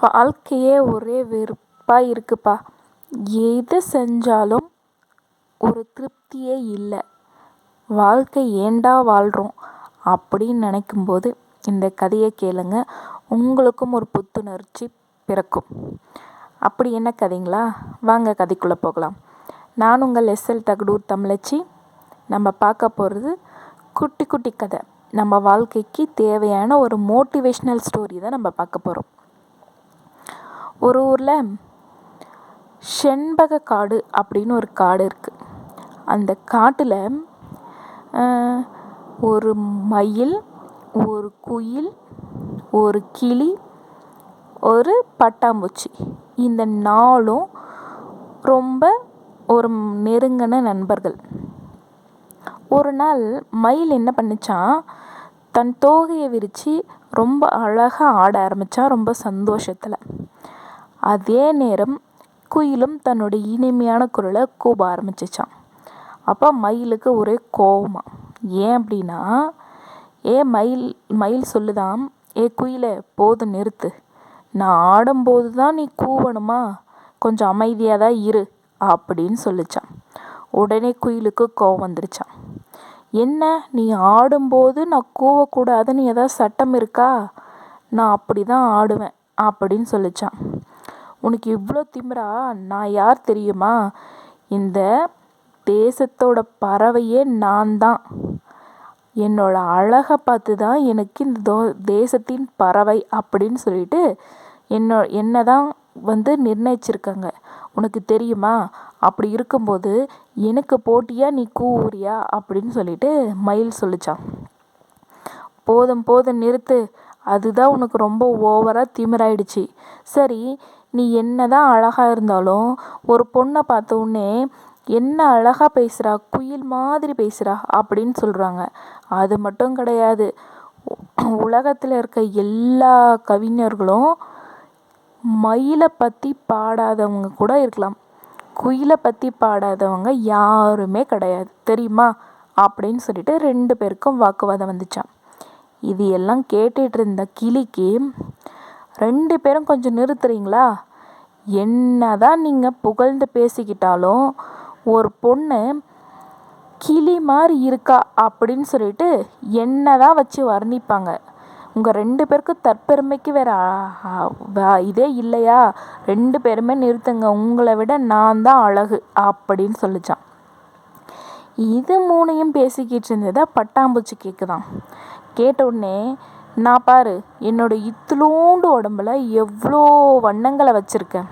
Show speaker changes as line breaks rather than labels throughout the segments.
வாழ்க்கையே ஒரே வெறுப்பாக இருக்குப்பா. எது செஞ்சாலும் ஒரு திருப்தியே இல்லை. வாழ்க்கை ஏன்டா வாழ்கிறோம் அப்படின்னு நினைக்கும்போது இந்த கதையை கேளுங்க. உங்களுக்கும் ஒரு புத்துணர்ச்சி பிறக்கும். அப்படி என்ன கதைங்களா? வாங்க கதைக்குள்ளே போகலாம். நான் உங்கள் எஸ்எல் தகடூர் தமிழச்சி. நம்ம பார்க்க போகிறது குட்டி குட்டி கதை. நம்ம வாழ்க்கைக்கு தேவையான ஒரு மோட்டிவேஷ்னல் ஸ்டோரி தான் நம்ம பார்க்க போகிறோம் ஒரு ஊரில் செண்பக காடு அப்படின்னு ஒரு காடு இருக்குது அந்த காட்டில் ஒரு மயில் ஒரு குயில் ஒரு கிளி ஒரு பட்டாம்பூச்சி. இந்த நாலும் ரொம்ப ஒரு நெருங்கின நண்பர்கள். ஒரு நாள் மயில் என்ன பண்ணிச்சான் தன் தோகையை விரித்து ரொம்ப அழகாக ஆட ஆரம்பித்தான் ரொம்ப சந்தோஷத்தில். அதே நேரம் குயிலும் தன்னுடைய இனிமையான குரலை கூப ஆரம்பிச்சிச்சான். அப்போ மயிலுக்கு ஒரே கோபமா ஏன் அப்படின்னா ஏ மயில் மயில் சொல்லுதான் ஏ குயிலே போதும் நிறுத்து. நான் ஆடும்போது தான் நீ கூவணுமா? கொஞ்சம் அமைதியாக தான் இரு அப்படின்னு சொல்லிச்சான். உடனே குயிலுக்கு கோவம் வந்துருச்சான். என்ன நீ ஆடும்போது நான் கூவக்கூடாதுன்னு ஏதாவது சட்டம் இருக்கா? நான் அப்படி தான் ஆடுவேன் அப்படின்னு சொல்லிச்சான். உனக்கு இவ்வளோ திமிரா? நான் யார் தெரியுமா? இந்த தேசத்தோட பறவையே நான் தான் என்னோட அழகை பார்த்து தான் எனக்கு இந்த தோ தேசத்தின் பறவை அப்படின்னு சொல்லிட்டு என்னோ என்னை தான் வந்து நிர்ணயிச்சிருக்காங்க. உனக்கு தெரியுமா? அப்படி இருக்கும்போது எனக்கு போட்டியாக நீ கூவுறியா? அப்படின்னு சொல்லிட்டு மயில் சொல்லிச்சான் போதும் போதும் நிறுத்து. அதுதான் உனக்கு ரொம்ப ஓவராக திமிராயிடுச்சு. சரி நீ என்ன தான் அழகாக இருந்தாலும் ஒரு பொண்ணை பார்த்த உடனே என்ன அழகாக பேசுகிறா குயில் மாதிரி பேசுகிறா அப்படின்னு சொல்கிறாங்க அது மட்டும் கிடையாது. உலகத்தில் இருக்க எல்லா கவிஞர்களும் மயிலை பற்றி பாடாதவங்க கூட இருக்கலாம். குயிலை பற்றி பாடாதவங்க யாருமே கிடையாது. தெரியுமா? அப்படின்னு சொல்லிட்டு ரெண்டு பேருக்கும் வாக்குவாதம் வந்துச்சான் இது எல்லாம் கேட்டுட்டு இருந்த கிளிக்கு ரெண்டு பேரும் கொஞ்சம் நிறுத்துறீங்களா? என்ன தான் நீங்கள் புகழ்ந்து பேசிக்கிட்டாலும் ஒரு பொண்ணு கிளி மாதிரி இருக்கா அப்படின்னு சொல்லிட்டு என்ன தான் வச்சு வர்ணிப்பாங்க. உங்கள் ரெண்டு பேருக்கும் தற்பெருமைக்கு வேறு இதே இல்லையா? ரெண்டு பேருமே நிறுத்துங்க. உங்களை விட நான் தான் அழகு அப்படின்னு சொல்லிச்சான். இது மூணையும் பேசிக்கிட்டு இருந்ததை பட்டாம்பூச்சி கேட்குதான் கேட்ட உடனே நான் பாரு என்னோட இத்துளூண்டு உடம்புல எவ்வளோ வண்ணங்களை வச்சுருக்கேன்.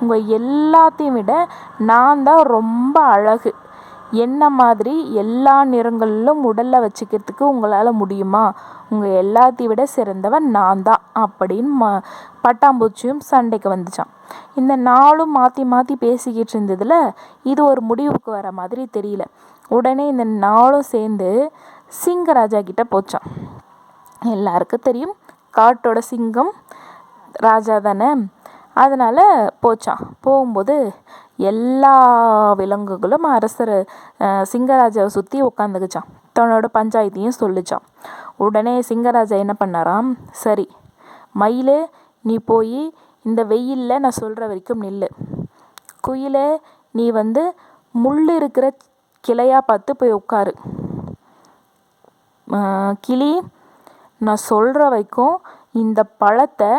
உங்கள் எல்லாத்தையும் விட நான் தான் ரொம்ப அழகு. என்ன மாதிரி எல்லா நிறங்களிலும் உடலில் வச்சுக்கிறதுக்கு உங்களால் முடியுமா? உங்கள் எல்லாத்தையும் விட சிறந்தவன் நான் தான் அப்படின்னு ம பட்டாம்பூச்சியும் சண்டைக்கு வந்துச்சான். இந்த நாளும் மாற்றி மாற்றி பேசிக்கிட்டு இருந்ததில் இது ஒரு முடிவுக்கு வர மாதிரி தெரியல. உடனே இந்த நாளும் சேர்ந்து சிங்கராஜா கிட்ட போச்சான். எல்லாருக்கும் தெரியும். காட்டோட சிங்கம் ராஜா தானே. அதனால் போச்சான் போகும்போது எல்லா விலங்குகளும் அரசர் சிங்கராஜாவை சுற்றி உட்காந்துக்குச்சான் தன்னோட பஞ்சாயத்தையும் சொல்லிச்சான் உடனே சிங்கராஜா என்ன பண்ணாராம்? சரி மயிலே நீ போய் இந்த வெயிலில் நான் சொல்கிற வரைக்கும் நில்லு. குயிலே நீ வந்து முள் இருக்கிற கிளையாக பார்த்து போய் உட்காரு கிளி நான் சொல்கிற வரைக்கும் இந்த பழத்தை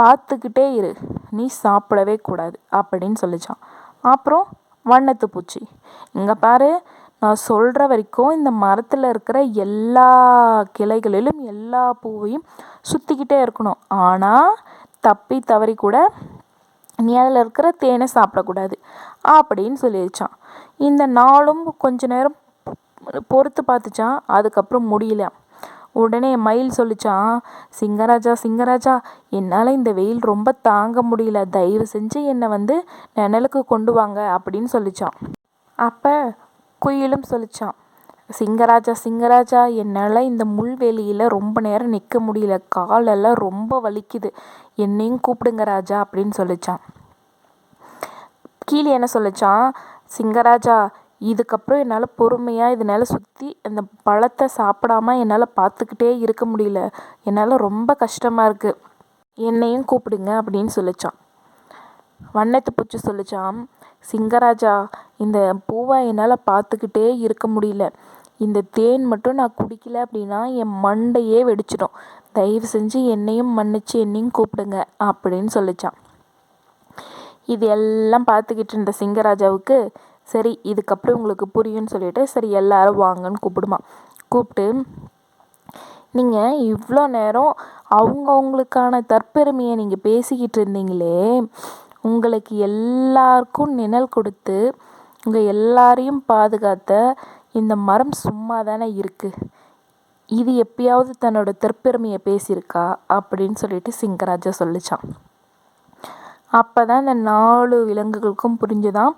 பார்த்துக்கிட்டே இரு. நீ சாப்பிடவே கூடாது அப்படின்னு சொல்லிச்சான். அப்புறம் வண்ணத்து பூச்சி. இங்கே பாரு நான் சொல்கிற வரைக்கும் இந்த மரத்தில் இருக்கிற எல்லா கிளைகளிலும் எல்லா பூவையும் சுற்றிக்கிட்டே இருக்கணும். ஆனால் தப்பி தவறி கூட நீ அதில் இருக்கிற தேனை சாப்பிடக்கூடாது அப்படின்னு சொல்லிடுச்சான் இந்த நாளும் கொஞ்ச நேரம் பொறுத்து பார்த்துச்சான். அதுக்கப்புறம் முடியல. உடனே மயில் சொல்லிச்சான் சிங்கராஜா சிங்கராஜா என்னால் இந்த வெயில் ரொம்ப தாங்க முடியல. தயவு செஞ்சு என்னை வந்து நிழலுக்கு கொண்டு வாங்க அப்படின்னு சொல்லிச்சான் அப்போ குயிலும் சொல்லிச்சான் சிங்கராஜா சிங்கராஜா என்னால் இந்த முள்வெளியில் ரொம்ப நேரம் நிற்க முடியல. காலெல்லாம் ரொம்ப வலிக்குது. என்னையும் கூப்பிடுங்க ராஜா அப்படின்னு சொல்லிச்சான் கீழே என்ன சொல்லிச்சான் சிங்கராஜா இதுக்கப்புறம் என்னால் பொறுமையாக இதனால் சுற்றி அந்த பழத்தை சாப்பிடாம என்னால் பார்த்துக்கிட்டே இருக்க முடியல. என்னால் ரொம்ப கஷ்டமாக இருக்குது என்னையும் கூப்பிடுங்க அப்படின்னு சொல்லிச்சான். வண்ணத்து பூச்சி சொல்லிச்சான் சிங்கராஜா இந்த பூவை என்னால் பார்த்துக்கிட்டே இருக்க முடியல. இந்த தேன் மட்டும் நான் குடிக்கல அப்படின்னா என் மண்டையே வெடிச்சிடும். தயவு செஞ்சு என்னையும் மன்னிச்சு என்னையும் கூப்பிடுங்க அப்படின்னு சொல்லிச்சான். இது எல்லாம் பார்த்துக்கிட்டு இருந்த சிங்கராஜாவுக்கு சரி இதுக்கப்புறம் உங்களுக்கு புரியும்னு சொல்லிட்டு சரி எல்லாரும் வாங்கன்னு கூப்பிடுமா. கூப்பிட்டு நீங்கள் இவ்வளோ நேரம் அவங்கவுங்களுக்கான தற்பெருமையை நீங்கள் பேசிக்கிட்டு இருந்தீங்களே உங்களுக்கு எல்லாருக்கும் நிழல் கொடுத்து உங்கள் எல்லாரையும் பாதுகாத்த இந்த மரம் சும்மா தானே இருக்குது இது எப்பயாவது தன்னோட தற்பெருமையை பேசியிருக்கா? அப்படின்னு சொல்லிட்டு சிங்கராஜா சொல்லிச்சான். அப்போ தான் இந்த நாலு விலங்குகளுக்கும் புரிஞ்சுதான்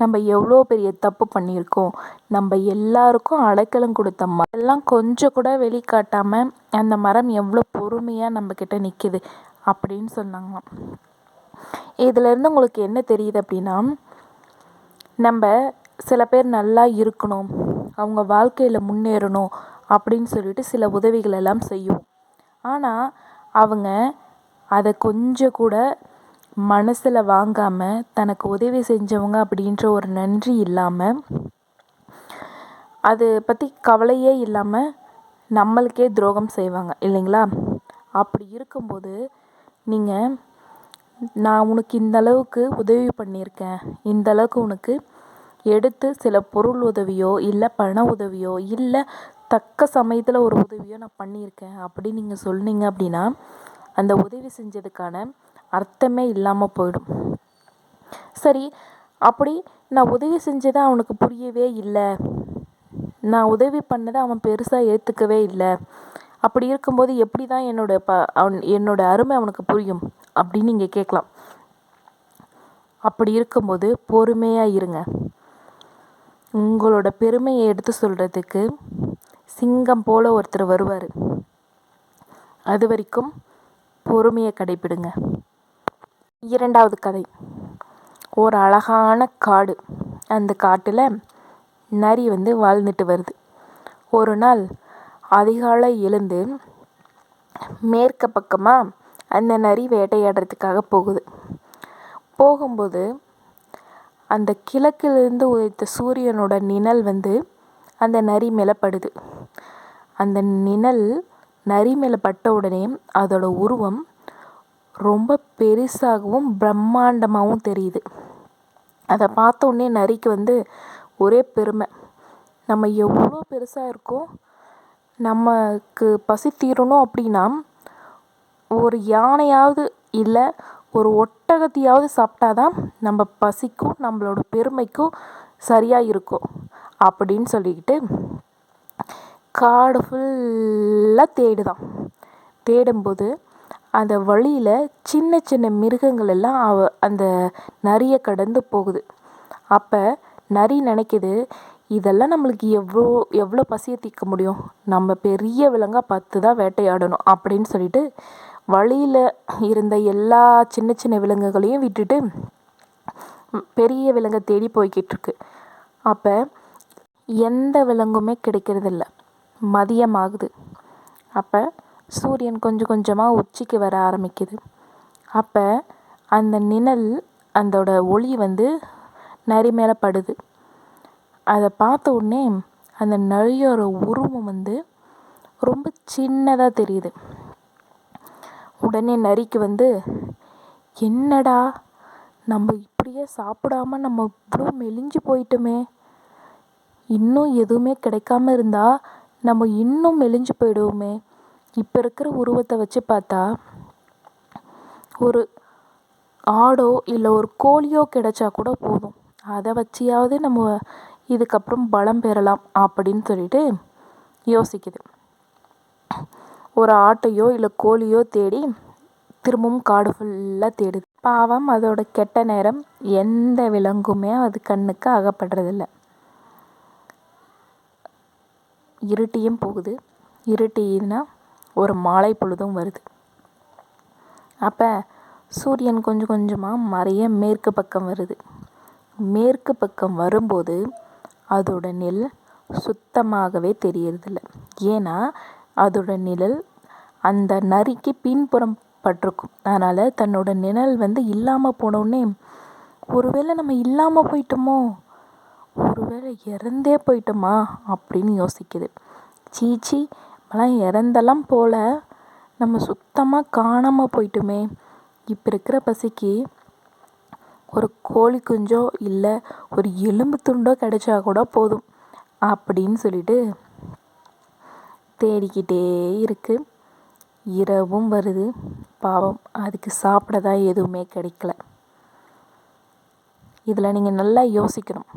நம்ம எவ்வளோ பெரிய தப்பு பண்ணியிருக்கோம். நம்ம எல்லாருக்கும் அடைக்கலம் கொடுத்த மரம் கொஞ்சம் கூட வெளிக்காட்டாமல் அந்த மரம் எவ்வளோ பொறுமையாக நம்மக்கிட்ட நிற்கிது அப்படின்னு சொன்னாங்களாம். இதிலேருந்து உங்களுக்கு என்ன தெரியுது அப்படின்னா நம்ம சில பேர் நல்லா இருக்கணும் அவங்க வாழ்க்கையில் முன்னேறணும் அப்படின்னு சொல்லிட்டு சில உதவிகள் எல்லாம் செய்யும். ஆனால் அவங்க அதை கொஞ்சம் கூட மனசில் வாங்காமல் தனக்கு உதவி செஞ்சவங்க அப்படின்ற ஒரு நன்றி இல்லாமல் அது பற்றி கவலையே இல்லாமல் நம்மளுக்கே துரோகம் செய்வாங்க இல்லைங்களா? அப்படி இருக்கும்போது நீங்கள் நான் உனக்கு இந்த அளவுக்கு உதவி பண்ணியிருக்கேன் இந்த அளவுக்கு உனக்கு எடுத்து சில பொருள் உதவியோ இல்லை பண உதவியோ இல்லை தக்க சமயத்தில் ஒரு உதவியோ நான் பண்ணியிருக்கேன் அப்படின்னு நீங்கள் சொன்னீங்க அப்படின்னா அந்த உதவி செஞ்சதுக்கான அர்த்தமே இல்லாமல் போயிடும். சரி அப்படி நான் உதவி செஞ்சதை அவனுக்கு புரியவே இல்லை. நான் உதவி பண்ணதை அவன் பெருசாக ஏற்றுக்கவே இல்லை. அப்படி இருக்கும்போது எப்படி தான் என்னோட ப அவன் என்னோட அருமை அவனுக்கு புரியும் அப்படின்னு நீங்கள் கேட்கலாம். அப்படி இருக்கும்போது பொறுமையாக இருங்க. உங்களோட பெருமையை எடுத்து சொல்கிறதுக்கு சிங்கம் போல் ஒருத்தர் வருவார். அது வரைக்கும் பொறுமையை கடைபிடுங்க இரண்டாவது கதை. ஒரு அழகான காடு. அந்த காட்டில் நரி வந்து வாழ்ந்துட்டு வருது. ஒரு நாள் அதிகாலை எழுந்து மேற்கு பக்கமாக அந்த நரி வேட்டையாடுறதுக்காக போகுது. போகும்போது அந்த கிழக்கிலிருந்து உதைத்த சூரியனோட நிழல் வந்து அந்த நரி மேலே படுது. அந்த நிழல் நரி மேலே பட்ட உடனே அதோட உருவம் ரொம்ப பெருசாகவும் பிரம்மாண்டமாகவும் தெரியுது. அதை பார்த்த உடனே நரிக்கு வந்து ஒரே பெருமை. நம்ம எவ்வளோ பெருசாக இருக்கோம் நமக்கு பசி தீரணும் அப்படின்னா ஒரு யானையாவது இல்லை ஒரு ஒட்டகத்தையாவது சாப்பிட்டா தான் நம்ம பசிக்கும் நம்மளோட பெருமைக்கும் சரியாக இருக்கும். அப்படின்னு சொல்லிக்கிட்டு காடு ஃபுல்லாக தேடுதான். தேடும்போது அந்த வழியில் சின்ன சின்ன மிருகங்கள் எல்லாம் அவ அந்த நரியை கடந்து போகுது. அப்போ நரி நினைக்கிது இதெல்லாம் நம்மளுக்கு எவ்வளோ எவ்வளோ பசியை தீர்க்க முடியும்? நம்ம பெரிய விலங்காக பார்த்து தான் வேட்டையாடணும் அப்படின்னு சொல்லிட்டு வழியில் இருந்த எல்லா சின்ன சின்ன விலங்குகளையும் விட்டுட்டு பெரிய விலங்கை தேடி போய்கிட்டுருக்கு அப்போ எந்த விலங்குமே கிடைக்கிறதில்ல. மதியம் ஆகுது அப்போ சூரியன் கொஞ்சம் கொஞ்சமாக உச்சிக்கு வர ஆரம்பிக்குது. அப்போ அந்த நிழல் அதோட ஒளி வந்து நரி மேலே படுது. அதை பார்த்த உடனே அந்த நரியோட உருவம் வந்து ரொம்ப சின்னதாக தெரியுது. உடனே நரிக்கு வந்து என்னடா நம்ம இப்படியே சாப்பிடாம நம்ம இவ்வளோ மெலிஞ்சு போயிட்டோமே. இன்னும் எதுவுமே கிடைக்காம இருந்தால் நம்ம இன்னும் மெலிஞ்சு போயிடுவோமே. இப்போ இருக்கிற உருவத்தை வச்சு பார்த்தா ஒரு ஆடோ இல்லை ஒரு கோழியோ கிடைச்சா கூட போதும். அதை வச்சியாவது நம்ம இதுக்கப்புறம் பலம் பெறலாம் அப்படின்னு சொல்லிட்டு யோசிக்குது. ஒரு ஆட்டையோ இல்லை கோழியோ தேடி திரும்பவும் காடு ஃபுல்லாக தேடுது. பாவம் அதோட கெட்ட நேரம் எந்த விலங்குமே அது கண்ணுக்கு அகப்படுறதில்ல. இருட்டியும் போகுது. இருட்டினா ஒரு மாலை பொழுதும் வருது. அப்போ சூரியன் கொஞ்சம் கொஞ்சமாக மறைய மேற்கு பக்கம் வருது. மேற்கு பக்கம் வரும்போது அதோட நிழல் சுத்தமாகவே தெரியறதில்ல. ஏன்னா அதோட நிழல் அந்த நரிக்கு பின்புறம் பட்டிருக்கும். அதனால் தன்னோட நிழல் வந்து இல்லாமல் போனோடனே ஒருவேளை நம்ம இல்லாமல் போயிட்டோமோ? ஒருவேளை இறந்தே போயிட்டோமா? அப்படின்னு யோசிக்குது. சீச்சி இப்போலாம் இறந்தெல்லாம் போல நம்ம சுத்தமாக காணாமல் போயிட்டோமே. இப்போ இருக்கிற பசிக்கு ஒரு கோழி குஞ்சோ இல்லை ஒரு எலும்பு துண்டோ கிடைச்சா கூட போதும் அப்படின்னு சொல்லிட்டு தேடிக்கிட்டே இருக்குது இரவும் வருது. பாவம் அதுக்கு சாப்பிட தான் எதுவுமே கிடைக்கல. இதில் நீங்கள் நல்லா யோசிக்கணும்.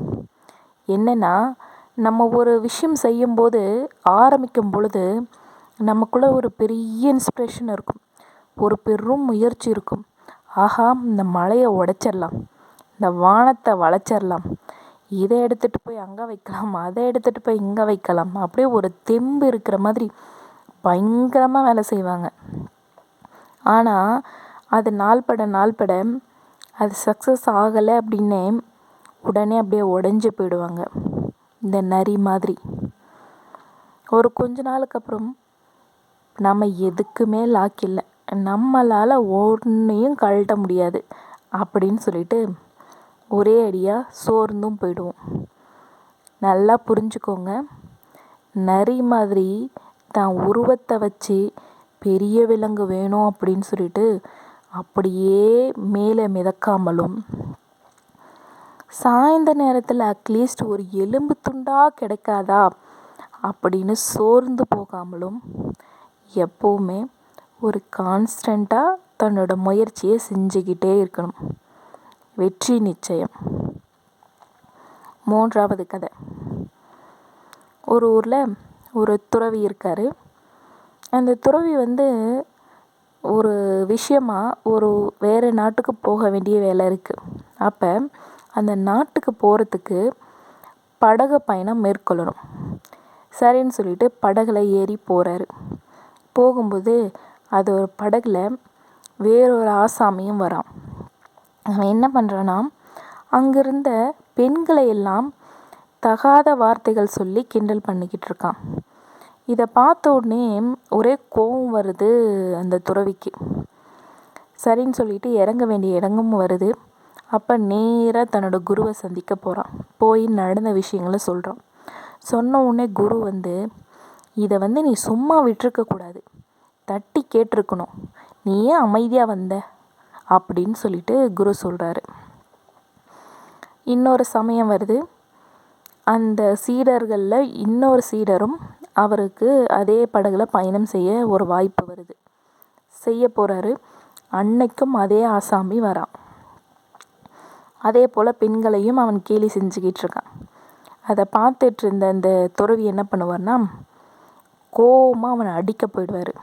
என்னென்னா நம்ம ஒரு விஷயம் செய்யும்போது ஆரம்பிக்கும் பொழுது நமக்குள்ளே ஒரு பெரிய இன்ஸ்பிரேஷன் இருக்கும். ஒரு பெரும் முயற்சி இருக்கும். ஆஹா இந்த மலையை உடைச்சிடலாம். இந்த வானத்தை வளைச்சிடலாம். இதை எடுத்துகிட்டு போய் அங்கே வைக்கலாம். அதை எடுத்துகிட்டு போய் இங்கே வைக்கலாம். அப்படியே ஒரு தெம்பு இருக்கிற மாதிரி பயங்கரமாக வேலை செய்வாங்க. ஆனால் அது நாள்பட நாள்பட அது சக்ஸஸ் ஆகலை அப்படின்னே உடனே அப்படியே உடஞ்சி போயிடுவாங்க. இந்த நரி மாதிரி. ஒரு கொஞ்ச நாளுக்கு அப்புறம் நம்ம எதுக்குமே லாக் இல்லை. நம்மளால் ஒன்றையும் கழட்ட முடியாது அப்படின்னு சொல்லிட்டு ஒரே அடியாக சோர்ந்தும் போயிடுவோம். நல்லா புரிஞ்சுக்கோங்க. நரி மாதிரி தான் உருவத்தை வச்சு பெரிய விலங்கு வேணும் அப்படின்னு சொல்லிட்டு அப்படியே மேலே மிதக்காமலும் சாய்ந்த நேரத்தில் அட்லீஸ்ட் ஒரு எலும்பு துண்டாக கிடைக்காதா? அப்படின்னு சோர்ந்து போகாமலும் எப்போவுமே ஒரு கான்ஸ்டண்ட்டாக தன்னோட முயற்சியை செஞ்சுக்கிட்டே இருக்கணும். வெற்றி நிச்சயம். மூன்றாவது கதை. ஒரு ஊரில் ஒரு துறவி இருக்கார். அந்த துறவி வந்து ஒரு விஷயமா ஒரு வேறு நாட்டுக்கு போக வேண்டிய வேலை இருக்குது அப்போ அந்த நாட்டுக்கு போகிறதுக்கு படகு பயணம் மேற்கொள்ளணும். சரின்னு சொல்லிட்டு படகுல ஏறி போகிறாரு போகும்போது அது ஒரு படகுல வேறொரு ஆசாமியும் வரான். அவன் என்ன பண்ணுறான்னா அங்கிருந்த பெண்களை எல்லாம் தகாத வார்த்தைகள் சொல்லி கிண்டல் பண்ணிக்கிட்டு இருக்கான். இதை பார்த்த உடனே ஒரே கோவம் வருது அந்த துறவிக்கு. சரின்னு சொல்லிட்டு இறங்க வேண்டிய இடமும் வருது. அப்போ நேராக தன்னோட குருவை சந்திக்க போகிறான் போய் நடந்த விஷயங்களை சொல்கிறான் சொன்ன உடனே குரு வந்து இதை வந்து நீ சும்மா விட்டுருக்கக்கூடாது தட்டி கேட்டிருக்கணும். நீ ஏன் அமைதியாக வந்த? அப்படின்னு சொல்லிட்டு குரு சொல்கிறாரு இன்னொரு சமயம் வருது. அந்த சீடர்களில் இன்னொரு சீடரும் அவருக்கு அதே படகுல பயணம் செய்ய ஒரு வாய்ப்பு வருது. செய்ய போகிறாரு அன்னைக்கும் அதே ஆசாமி வரான். அதே போல் பெண்களையும் அவன் கேலி செஞ்சுக்கிட்டு இருக்கான். அதை பார்த்துட்டு இருந்த அந்த துறவி என்ன பண்ணுவார்னா கோவமாக அவனை அடிக்க போயிடுவார்.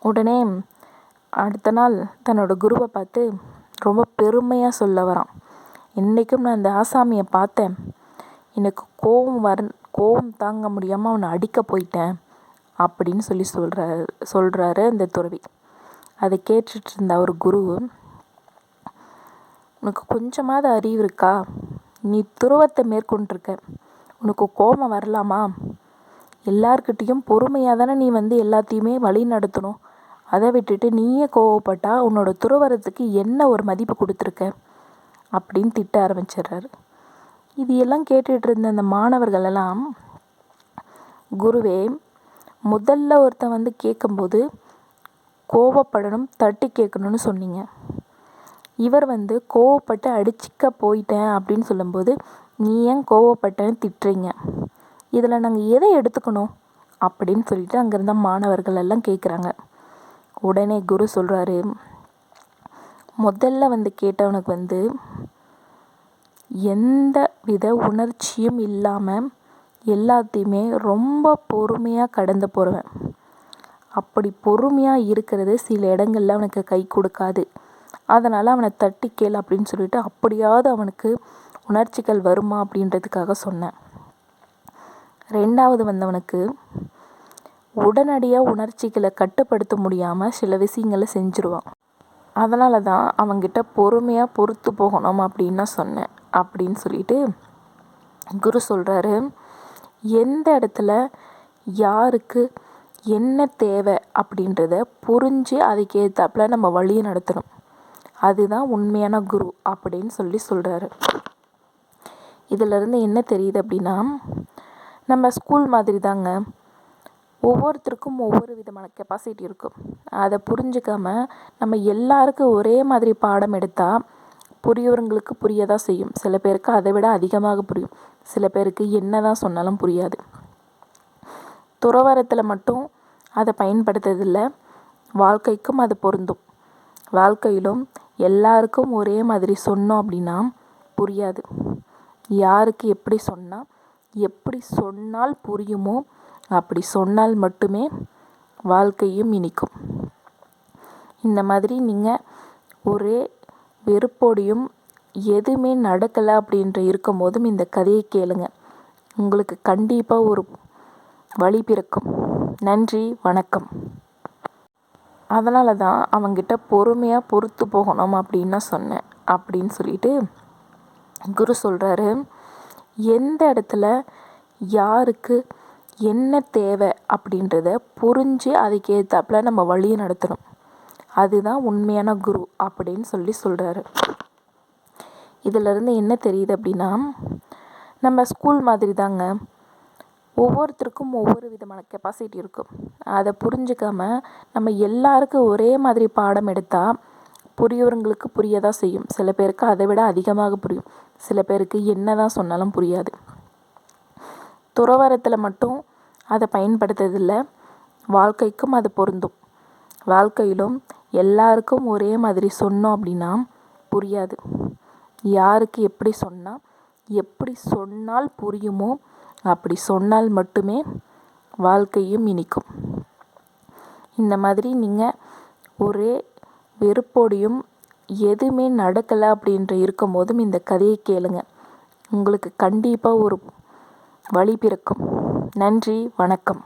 உடனே அடுத்த நாள் தன்னோட குருவை பார்த்து ரொம்ப பெருமையாக சொல்ல வரான். இன்றைக்கும் நான் அந்த ஆசாமியை பார்த்தேன். எனக்கு கோபம் வர கோபம் தாங்க முடியாமல் அவனை அடிக்க போயிட்டேன் அப்படின்னு சொல்லி சொல்கிறாரு சொல்கிறாரு அந்த துறவி. அதை கேட்டுட்டு இருந்த அவர் குரு உனக்கு கொஞ்சமாவது அறிவு இருக்கா? நீ துருவத்தை மேற்கொண்டிருக்க. உனக்கு கோபம் வரலாமா? எல்லார்கிட்டேயும் பொறுமையாக தானே நீ வந்து எல்லாத்தையுமே வழி நடத்தணும். அதை விட்டுட்டு நீயே கோவப்பட்டா உன்னோட துறவரத்துக்கு என்ன ஒரு மதிப்பு கொடுத்துருக்க? அப்படின்னு திட்ட ஆரம்பிச்சிடுறாரு. இது எல்லாம் கேட்டுட்டு இருந்த அந்த மாணவர்கள் எல்லாம் குருவே முதல்ல ஒருத்தன் வந்து கேட்கும்போது கோவப்படணும் தட்டி கேட்கணும்னு சொன்னீங்க. இவர் வந்து கோவப்பட்டு அடிச்சிக்க போயிட்டேன் அப்படின்னு சொல்லும்போது நீ ஏன் கோவப்பட்டேன்னு திட்டுறீங்க? இதில் நாங்கள் எதை எடுத்துக்கணும்? அப்படின்னு சொல்லிட்டு அங்கேருந்த மாணவர்கள் எல்லாம் கேட்குறாங்க உடனே குரு சொல்கிறாரு முதல்ல வந்து கேட்டவனுக்கு வந்து எந்த வித உணர்ச்சியும் இல்லாமல் எல்லாத்தையுமே ரொம்ப பொறுமையாக கடந்து போகிறவன் அப்படி பொறுமையாக இருக்கிறது சில இடங்களில் அவனுக்கு கை கொடுக்காது. அதனால் அவனை தட்டி கேள் அப்படின்னு சொல்லிட்டு அப்படியாவது அவனுக்கு உணர்ச்சிகள் வருமா அப்படின்றதுக்காக சொன்னேன். ரெண்டாவது வந்தவனுக்கு உடனடியாக உணர்ச்சிகளை கட்டுப்படுத்த முடியாமல் சில விஷயங்களை செஞ்சுருவான். அதனால தான் அவங்கிட்ட பொறுமையாக பொறுத்து போகணும் அப்படின்னு நான் சொன்னேன். அப்படின்னு சொல்லிட்டு குரு சொல்கிறாரு எந்த இடத்துல யாருக்கு என்ன தேவை அப்படின்றத புரிஞ்சு அதுக்கேற்றாப்புல நம்ம வழியை நடத்தணும். அதுதான் உண்மையான குரு அப்படின்னு சொல்லி சொல்கிறாரு இதிலிருந்து என்ன தெரியுது அப்படின்னா நம்ம ஸ்கூல் மாதிரி தாங்க ஒவ்வொருத்தருக்கும் ஒவ்வொரு விதமான கெப்பாசிட்டி இருக்கும். அதை புரிஞ்சுக்காம நம்ம எல்லாருக்கும் ஒரே மாதிரி பாடம் எடுத்தால் புரியவங்களுக்கு புரிய தான் செய்யும். சில பேருக்கு அதை விட அதிகமாக புரியும். சில பேருக்கு என்ன தான் சொன்னாலும் புரியாது. துறவரத்தில் மட்டும் அதை பயன்படுத்துறதில்ல. வாழ்க்கைக்கும் அது பொருந்தும். வாழ்க்கையிலும் எல்லாருக்கும் ஒரே மாதிரி சொன்னோம் அப்படின்னா புரியாது. யாருக்கு எப்படி சொன்னால் எப்படி சொன்னால் புரியுமோ அப்படி சொன்னால் மட்டுமே வாழ்க்கையும் இனிக்கும். இந்த மாதிரி நீங்கள் ஒரே வெறுப்போடையும் எதுவுமே நடக்கலை அப்படின்ற இருக்கும்போதும் இந்த கதையை கேளுங்க. உங்களுக்கு கண்டிப்பாக ஒரு வழி பிறக்கும். நன்றி வணக்கம். அதனால தான் அவங்கிட்ட பொறுமையாக பொறுத்து போகணும் அப்படின்னு நான் சொன்னேன். அப்படின்னு சொல்லிட்டு குரு சொல்கிறாரு எந்த இடத்துல யாருக்கு என்ன தேவை அப்படின்றத புரிஞ்சு அதுக்கேற்றாப்புல நம்ம வழியை நடத்தணும். அதுதான் உண்மையான குரு அப்படின்னு சொல்லி சொல்கிறாரு இதிலிருந்து என்ன தெரியுது அப்படின்னா நம்ம ஸ்கூல் மாதிரி தாங்க ஒவ்வொருத்தருக்கும் ஒவ்வொரு விதமான கெப்பாசிட்டி இருக்கும் அதை புரிஞ்சுக்காம நம்ம எல்லாருக்கும் ஒரே மாதிரி பாடம் எடுத்தால் புரியவங்களுக்கு புரிய தான் செய்யும். சில பேருக்கு அதை விட அதிகமாக புரியும். சில பேருக்கு என்ன தான் சொன்னாலும் புரியாது. துறவரத்தில் மட்டும் அதை பயன்படுத்துறதில்ல. வாழ்க்கைக்கும் அது பொருந்தும். வாழ்க்கையிலும் எல்லாருக்கும் ஒரே மாதிரி சொன்னோம் அப்படின்னா புரியாது. யாருக்கு எப்படி சொன்னால் எப்படி சொன்னால் புரியுமோ அப்படி சொன்னால் மட்டுமே வாழ்க்கையும் இனிக்கும். இந்த மாதிரி நீங்கள் ஒரே வெறுப்போடையும் எதுவுமே நடக்கலை அப்படின்ற இருக்கும்போதும் இந்த கதையை கேளுங்க. உங்களுக்கு கண்டிப்பாக ஒரு வழி பிறக்கும். நன்றி வணக்கம்.